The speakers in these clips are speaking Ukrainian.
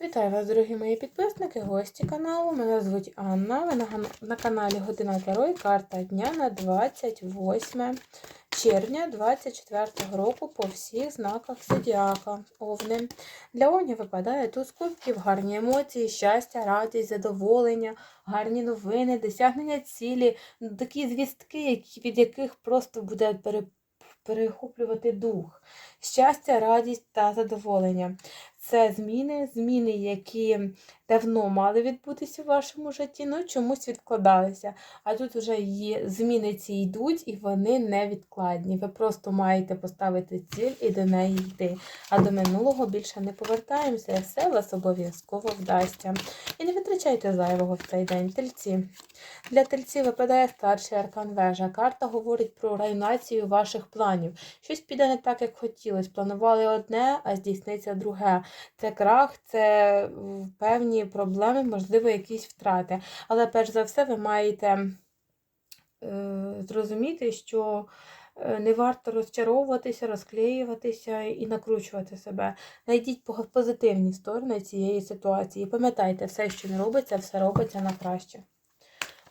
Вітаю вас, дорогі мої підписники, гості каналу. Мене звуть Анна. Ви на, на каналі Година Таро і карта дня на 28 червня 24 року по всіх знаках зодіака. Овни. Для овнів випадає туз кубків, гарні емоції, щастя, радість, задоволення, гарні новини, досягнення цілі, такі звістки, від яких просто буде пере, перехоплювати дух. Щастя, радість та задоволення. Це зміни, зміни, які давно мали відбутися в вашому житті, ну чомусь відкладалися. А тут вже є зміни ці йдуть, і вони невідкладні. Ви просто маєте поставити ціль і до неї йти. А до минулого більше не повертаємося, і все вас обов'язково вдасться. І не витрачайте зайвого в цей день. Тельці. Для тельців випадає старший аркан вежа. Карта говорить про руйнацію ваших планів. Щось піде не так, як хотілося. Планували одне, а здійсниться друге. Це крах, це певні проблеми, можливо, якісь втрати. Але перш за все, ви маєте е, зрозуміти, що е, не варто розчаровуватися, розклеюватися і накручувати себе. Найдіть позитивні сторони цієї ситуації. Пам'ятайте, все, що не робиться, все робиться на краще.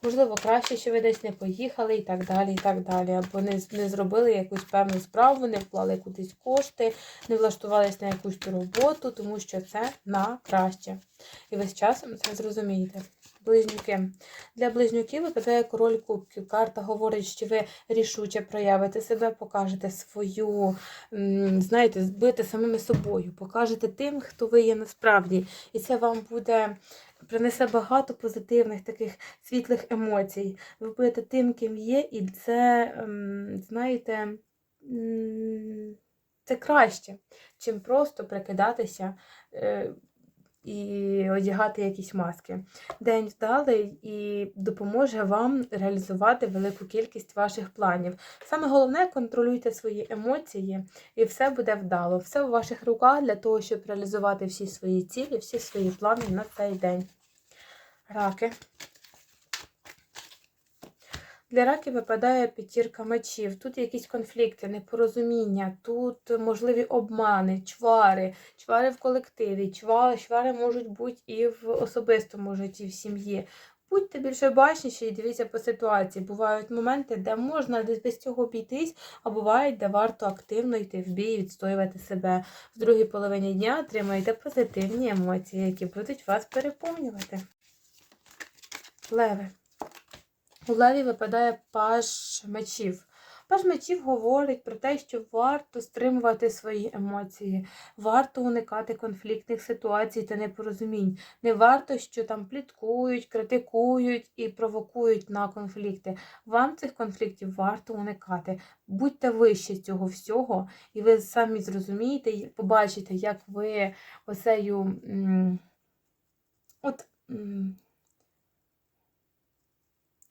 Можливо, краще, що ви десь не поїхали і так далі, і так далі. Або не, не зробили якусь певну справу, не вклали кудись кошти, не влаштувались на якусь ту роботу, тому що це на краще. І ви з часом це зрозумієте. Близнюки. Для близнюків випадає король кубків. Карта говорить, що ви рішуче проявите себе, покажете свою, знаєте, збити самими собою, покажете тим, хто ви є насправді. І це вам буде принесе багато позитивних таких світлих емоцій. Ви будете тим, ким є, і це, ем, знаєте, це краще, чим просто прикидатися е, і одягати якісь маски. День вдалий і допоможе вам реалізувати велику кількість ваших планів. Саме головне контролюйте свої емоції, і все буде вдало. Все у ваших руках для того, щоб реалізувати всі свої цілі, всі свої плани на цей день. Раки. Для раків випадає п'ятірка мечів. Тут якісь конфлікти, непорозуміння, тут можливі обмани, чвари, чвари в колективі, чвари, чвари можуть бути і в особистому житті, в сім'ї. Будьте більше бачніші і дивіться по ситуації. Бувають моменти, де можна десь без цього обійтись, а бувають, де варто активно йти в бій і відстоювати себе. В другій половині дня отримаєте позитивні емоції, які будуть вас переповнювати. Леви. У леві випадає паж мечів. Паж мечів говорить про те, що варто стримувати свої емоції, варто уникати конфліктних ситуацій та непорозумінь. Не варто, що там пліткують, критикують і провокують на конфлікти. Вам цих конфліктів варто уникати. Будьте вище цього всього, і ви самі зрозумієте і побачите, як ви оцею. От.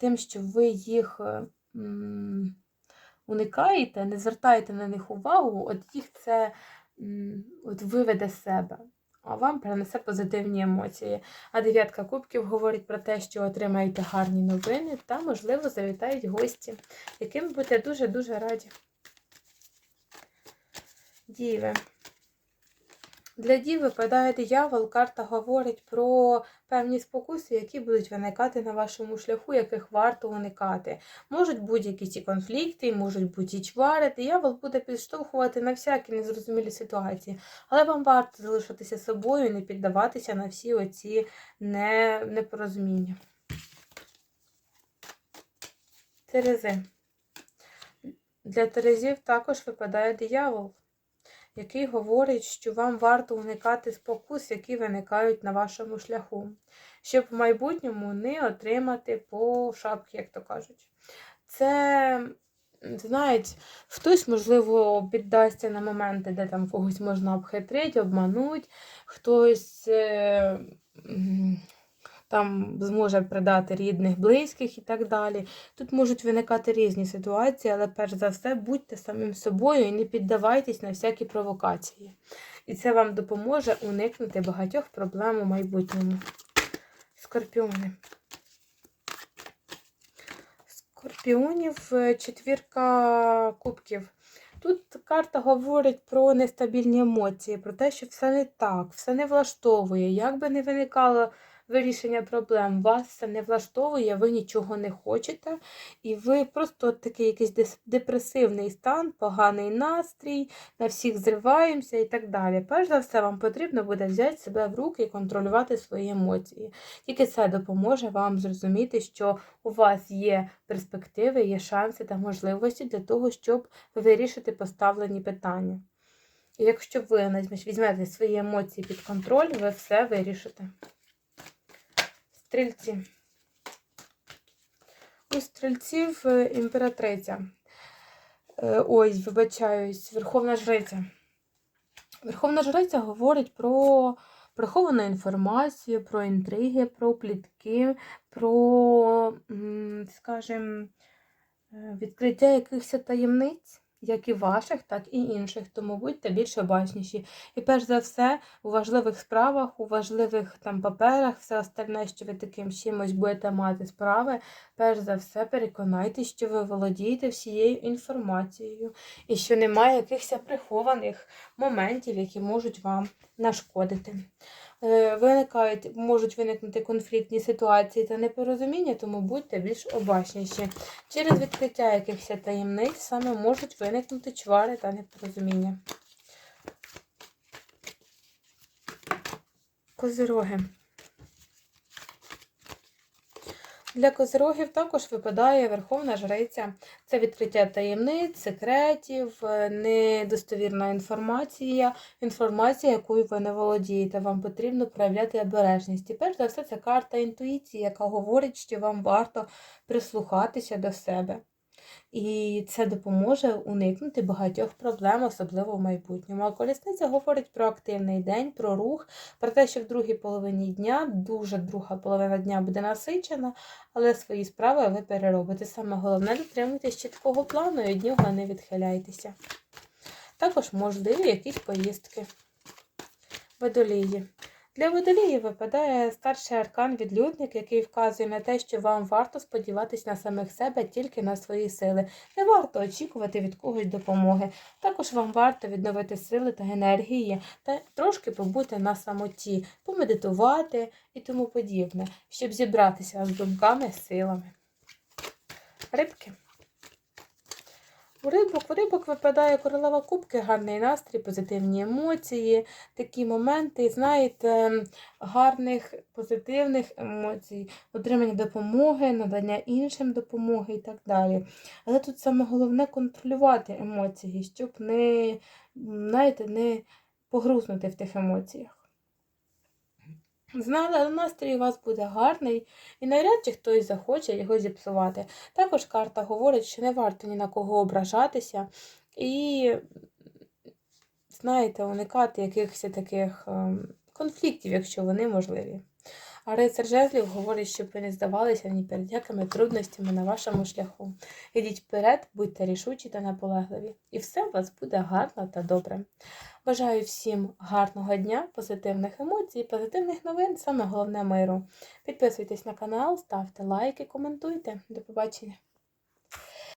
Тим, що ви їх е, уникаєте, не звертаєте на них увагу, от їх це от виведе з себе, а вам принесе позитивні емоції. А дев'ятка кубків говорить про те, що отримаєте гарні новини та, можливо, завітають гості, яким будете дуже-дуже раді. Діви. Для дів випадає диявол, карта говорить про певні спокуси, які будуть виникати на вашому шляху, яких варто уникати. Можуть бути якісь і конфлікти, можуть бути чвари. Диявол буде підштовхувати на всякі незрозумілі ситуації. Але вам варто залишитися собою і не піддаватися на всі оці не... непорозуміння. Терези. Для Терезів також випадає диявол який говорить, що вам варто уникати спокус, які виникають на вашому шляху, щоб в майбутньому не отримати по шапки, як то кажуть. Це, знаєте, хтось, можливо, піддасться на моменти, де там когось можна обхитрити, обмануть, хтось. Там зможе придати рідних, близьких і так далі. Тут можуть виникати різні ситуації, але перш за все будьте самим собою і не піддавайтесь на всякі провокації. І це вам допоможе уникнути багатьох проблем у майбутньому. Скорпіони. Скорпіонів е, четвірка кубків. Тут карта говорить про нестабільні емоції, про те, що все не так, все не влаштовує. Як би не виникало вирішення проблем, вас це не влаштовує, ви нічого не хочете, і ви просто такий якийсь депресивний стан, поганий настрій, на всіх зриваємося і так далі. Перш за все, вам потрібно буде взяти себе в руки і контролювати свої емоції. Тільки це допоможе вам зрозуміти, що у вас є перспективи, є шанси та можливості для того, щоб вирішити поставлені питання. І якщо ви візьмете свої емоції під контроль, ви все вирішите. Стрільці. У стрільців е, імператриця. Е, Ой, вибачаюсь, Верховна Жриця. Верховна Жриця говорить про приховану інформацію, про інтриги, про плітки, про, скажімо, е, відкриття якихось таємниць, як і ваших, так і інших. Тому будьте більш обачніші. І перш за все, у важливих справах, у важливих там паперах, все остальне, що ви таким чимось будете мати справи, перш за все переконайтеся, що ви володієте всією інформацією і що немає якихось прихованих моментів, які можуть вам нашкодити. Е, Виникають, можуть виникнути конфліктні ситуації та непорозуміння, тому будьте більш обачніші. Через відкриття якихось таємниць саме можуть виникнути чвари та непорозуміння. Козироги. Для козирогів також випадає Верховна Жриця. Це відкриття таємниць, секретів, е, недостовірна інформація, інформація, якою ви не володієте. Вам потрібно проявляти обережність. І перш за все, це карта інтуїції, яка говорить, що вам варто прислухатися до себе. І це допоможе уникнути багатьох проблем, особливо в майбутньому. А колісниця говорить про активний день, про рух, про те, що в другій половині дня, дуже друга половина дня буде насичена, але свої справи ви переробите. Саме головне дотримуйтесь чіткого плану і від нього не відхиляйтеся. Також можливі якісь поїздки. Водолії. Для водолії випадає старший аркан відлюдник, який вказує на те, що вам варто сподіватись на самих себе тільки на свої сили. Не варто очікувати від когось допомоги. Також вам варто відновити сили та енергії та трошки побути на самоті, помедитувати і тому подібне, щоб зібратися з думками, силами. Рибки. У рибок, у рибок випадає королева кубки, гарний настрій, позитивні емоції, такі моменти, знаєте, гарних позитивних емоцій, отримання допомоги, надання іншим допомоги і так далі. Але тут саме головне контролювати емоції, щоб не, знаєте, не погрузнути в тих емоціях. Знали, але настрій у вас буде гарний, і навряд чи хтось захоче його зіпсувати. Також карта говорить, що не варто ні на кого ображатися і, знаєте, уникати якихось таких ем, конфліктів, якщо вони можливі. А рицар жезлів говорить, щоб ви не здавалися ні перед якими трудностями на вашому шляху. Ідіть вперед, будьте рішучі та наполегливі, і все у вас буде гарно та добре. Бажаю всім гарного дня, позитивних емоцій, позитивних новин, саме головне миру. Підписуйтесь на канал, ставте лайки, коментуйте. До побачення!